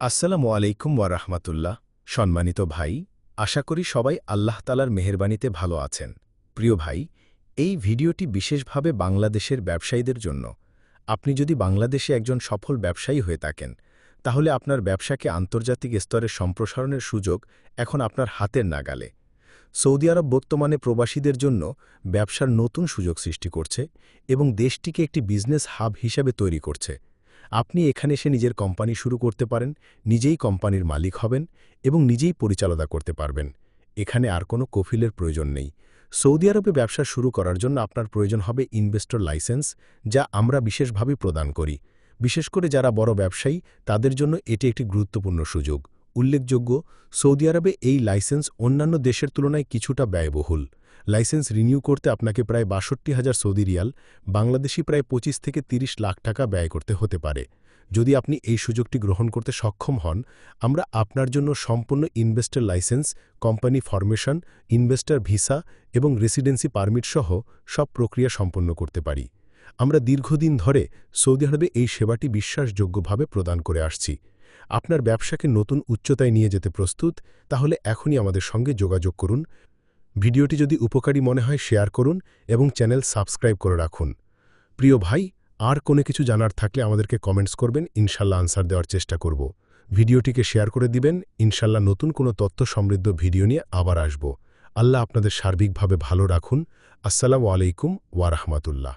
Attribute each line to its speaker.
Speaker 1: আসসালামু আলাইকুম ওয়া রাহমাতুল্লাহ। সম্মানিত ভাই, আশা করি সবাই আল্লাহ তালার মেহেরবানিতে ভালো আছেন। প্রিয় ভাই, এই ভিডিওটি বিশেষভাবে বাংলাদেশের ব্যবসায়ীদের জন্য। আপনি যদি বাংলাদেশে একজন সফল ব্যবসায়ী হয়ে থাকেন, তাহলে আপনার ব্যবসাকে আন্তর্জাতিক স্তরে সম্প্রসারণের সুযোগ এখন আপনার হাতের নাগালে। সৌদি আরব বর্তমানে প্রবাসীদের জন্য ব্যবসার নতুন সুযোগ সৃষ্টি করছে এবং দেশটিকে একটি বিজনেস হাব হিসাবে তৈরি করছে। আপনি এখানে এসে নিজের কোম্পানি শুরু করতে পারেন, নিজেই কোম্পানির মালিক হবেন এবং নিজেই পরিচালনা করতে পারবেন। এখানে আর কোনো কফিলের প্রয়োজন নেই। সৌদি আরবে ব্যবসা শুরু করার জন্য আপনার প্রয়োজন হবে ইনভেস্টর লাইসেন্স, যা আমরা বিশেষভাবে প্রদান করি। বিশেষ করে যারা বড় ব্যবসায়ী, তাদের জন্য এটি একটি গুরুত্বপূর্ণ সুযোগ। উল্লেখযোগ্য, সৌদি আরবে এই লাইসেন্স অন্যান্য দেশের তুলনায় কিছুটা ব্যয়বহুল। লাইসেন্স রিনিউ করতে আপনাকে প্রায় বাষট্টি হাজার সৌদি রিয়াল, বাংলাদেশি প্রায় ২৫ থেকে ৩০ লাখ টাকা ব্যয় করতে হতে পারে। যদি আপনি এই সুযোগটি গ্রহণ করতে সক্ষম হন, আমরা আপনার জন্য সম্পূর্ণ investor license, company formation, investor visa এবং রেসিডেন্সি পারমিট সহ সব প্রক্রিয়া সম্পন্ন করতে পারি। আমরা দীর্ঘদিন ধরে সৌদি আরবে এই সেবাটি বিশ্বাসযোগ্যভাবে প্রদান করে আসছি। আপনার ব্যবসাকে নতুন উচ্চতায় নিয়ে যেতে প্রস্তুত, তাহলে এখনই আমাদের সঙ্গে যোগাযোগ করুন। ভিডিওটি যদি উপকারী মনে হয়, শেয়ার করুন এবং চ্যানেল সাবস্ক্রাইব করে রাখুন। প্রিয় ভাই, আর কোনো কিছু জানার থাকলে আমাদেরকে কমেন্টস করবেন, ইনশাল্লাহ আনসার দেওয়ার চেষ্টা করব। ভিডিওটিকে শেয়ার করে দিবেন, ইনশাল্লাহ নতুন কোনো তথ্য সমৃদ্ধ ভিডিও নিয়ে আবার আসব। আল্লাহ আপনাদের সার্বিকভাবে ভালো রাখুন। আসসালামু আলাইকুম ওয়ারহমাতুল্লাহ